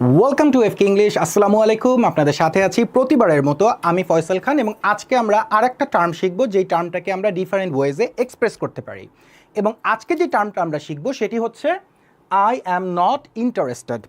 Welcome to এফকে English আসসালামু আলাইকুম। আপনাদের সাথে আছি প্রতিবারের মতো আমি ফয়সাল খান এবং আজকে আমরা আর একটা টার্ম শিখব, যেই টার্মটাকে আমরা ডিফারেন্ট ওয়েজে এক্সপ্রেস করতে পারি। এবং আজকে যে টার্মটা আমরা শিখব, সেটি হচ্ছে আই অ্যাম নট ইন্টারেস্টেড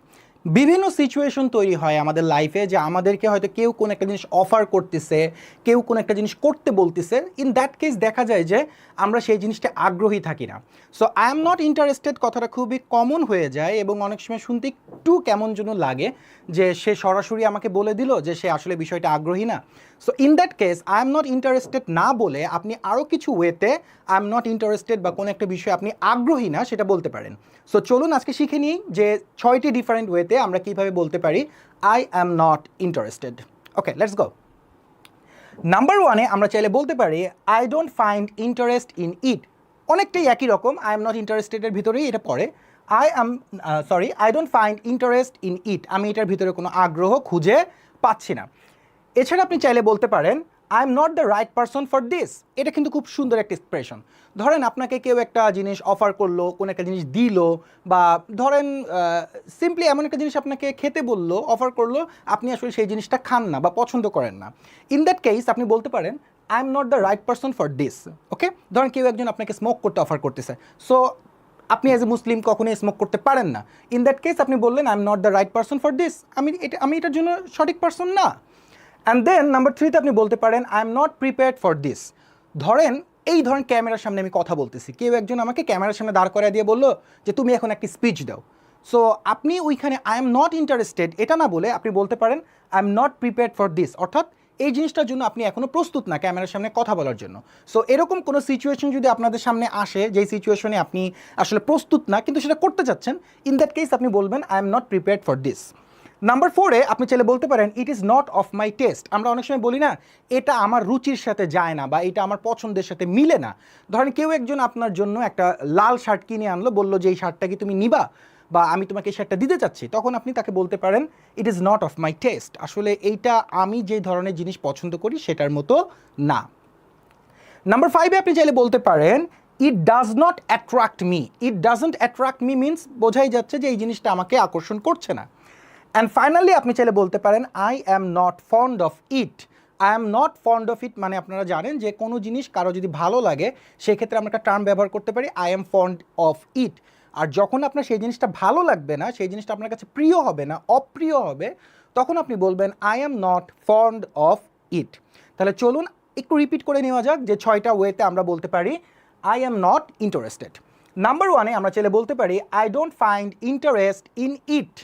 বিভিন্ন সিচুয়েশন তৈরি হয় আমাদের লাইফে যে আমাদেরকে হয়তো কেউ কোনো একটা জিনিস অফার করতেছে, কেউ কোনো একটা জিনিস করতে বলতেছে। ইন দ্যাট কেস দেখা যায় যে আমরা সেই জিনিসটা আগ্রহী থাকি না। So I am not interested কথাটা খুবই কমন হয়ে যায় এবং অনেক সময় শুনতে একটু কেমন যেন লাগে যে সে সরাসরি আমাকে বলে দিল যে সে আসলে বিষয়টা আগ্রহী না। So in that case I am not interested না বলে আপনি আরও কিছু ওয়েতে আই এম নট ইন্টারেস্টেড বা কোনো একটা বিষয়ে আপনি আগ্রহী না সেটা বলতে পারেন। সো চলুন আজকে শিখে নিই যে ছয়টি ডিফারেন্ট ওয়েতে আমরা কীভাবে বলতে পারি I am not interested okay let's go number ওয়ানে আমরা চাইলে বলতে পারি I don't find interest in it অনেকটাই একই রকম আই এম নট ইন্টারেস্টেডের ভিতরেই এটা পড়ে। I am sorry I don't find interest in it আমি এটার ভিতরে কোনো আগ্রহ খুঁজে পাচ্ছি না। এছাড়া আপনি চাইলে বলতে পারেন I am not the right person for this এটা কিন্তু খুব সুন্দর একটা এক্সপ্রেশন ধরেন আপনাকে কেউ একটা জিনিস অফার করল, কোনো একটা জিনিস দিল, বা ধরেন সিম্পলি এমন একটা জিনিস আপনাকে খেতে বলল অফার করল, আপনি আসলে সেই জিনিসটা খান না বা পছন্দ করেন না। ইন দ্যাট কেস আপনি বলতে পারেন I am not the right person for this okay ধরেন কেউ একজন আপনাকে স্মোক করতে অফার করতেছে। সো আপনি অ্যাজ এ মুসলিম কখনোই স্মোক করতে পারেন না। ইন দ্যাট কেস আপনি বললেন I am not the right person for this আমি, এটা, আমি এটার জন্য সঠিক পারসন না। অ্যান্ড দেন নাম্বার থ্রিতে আপনি বলতে পারেন I am not prepared for this ধরেন, এই ধরেন ক্যামেরার সামনে আমি কথা বলতেছি। কেউ একজন আমাকে ক্যামেরার সামনে দাঁড় করায় দিয়ে বলল যে, তুমি এখন একটি স্পিচ দাও। সো আপনি ওইখানে আই এম নট ইন্টারেস্টেড এটা না বলে আপনি বলতে পারেন I am not prepared for this অর্থাৎ, এই জিনিসটার জন্য আপনি এখনও প্রস্তুত না ক্যামেরার সামনে কথা বলার জন্য। সো এরকম কোনো সিচুয়েশন যদি আপনাদের সামনে আসে, যেই সিচুয়েশনে আপনি আসলে প্রস্তুত না, কিন্তু সেটা করতে চাচ্ছেন ইন দ্যাট কেস আপনি বলবেন I am not prepared for this number ফোরে আপনি চাইলে বলতে পারেন it is not of my taste আমরা অনেক সময় বলি না, এটা আমার রুচির সাথে যায় না বা এটা আমার পছন্দের সাথে মিলে না। ধরেন কেউ একজন আপনার জন্য একটা লাল শার্ট কিনে আনলো, বলল যে, এই শার্টটা কি তুমি নিবা বা আমি তোমাকে এই শার্টটা দিতে চাচ্ছি? তখন আপনি তাকে বলতে পারেন it is not of my taste আসলে এইটা আমি যে ধরনের জিনিস পছন্দ করি সেটার মতো না। নাম্বার ফাইভে আপনি চাইলে বলতে পারেন it does not attract me it doesn't attract me means বোঝাই যাচ্ছে যে এই জিনিসটা আমাকে আকর্ষণ করছে না। অ্যান্ড ফাইনালি আপনি চাইলে বলতে পারেন I am not fond of it I am not fond of it মানে আপনারা জানেন যে কোনো জিনিস কারও যদি ভালো লাগে, সেক্ষেত্রে আমরা একটা টার্ম ব্যবহার করতে পারি I am fond of it আর যখন আপনার সেই জিনিসটা ভালো লাগবে না, সেই জিনিসটা আপনার কাছে প্রিয় হবে না, অপ্রিয় হবে, তখন আপনি বলবেন I am not fond of it তাহলে চলুন একটু রিপিট করে নেওয়া যাক যে ছয়টা ওয়েতে আমরা বলতে পারি I am not interested number ওয়ানে আমরা চাইলে বলতে পারি I don't find interest in it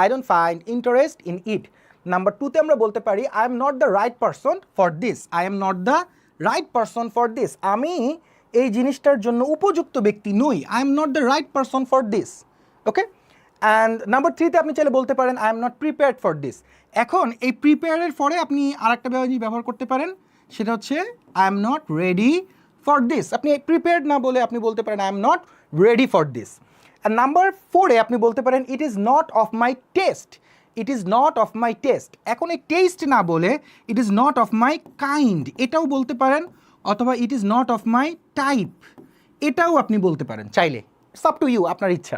I don't find interest in it number টুতে আমরা বলতে পারি I am not the right person for this I am not the right person for this আমি এই জিনিসটার জন্য উপযুক্ত ব্যক্তি নই। I am not the right person for this okay and number থ্রিতে আপনি চাইলে বলতে পারেন I am not prepared for this এখন এই প্রিপেয়ারের পরে আপনি আরেকটা ব্যবহার ব্যবহার করতে পারেন, সেটা হচ্ছে I am not ready for this আপনি প্রিপেয়ার্ড না বলে আপনি বলতে পারেন I am not ready for this R number ফোরে আপনি বলতে পারেন it is not of my taste it is not of my taste এখন এই টেস্ট না বলে it is not of my kind এটাও বলতে পারেন, অথবা it is not of my type এটাও আপনি বলতে পারেন, চাইলে। সাপ টু ইউ আপনার ইচ্ছা।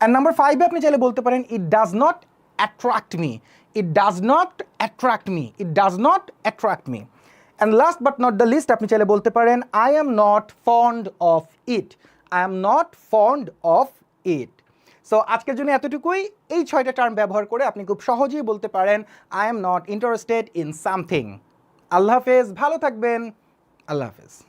অ্যান্ড নাম্বার ফাইভে আপনি চাইলে বলতে পারেন it does not attract me it does not attract me it does not attract me and last but not the least আপনি চাইলে বলতে পারেন I am not fond of it I am not fond of it so আজকের জন্য এতটুকুই। এই ছয়টা term ব্যবহার করে আপনি খুব সহজেই বলতে পারেন I am not interested in something আল্লাহ হাফেজ, ভালো থাকবেন। আল্লাহ হাফেজ।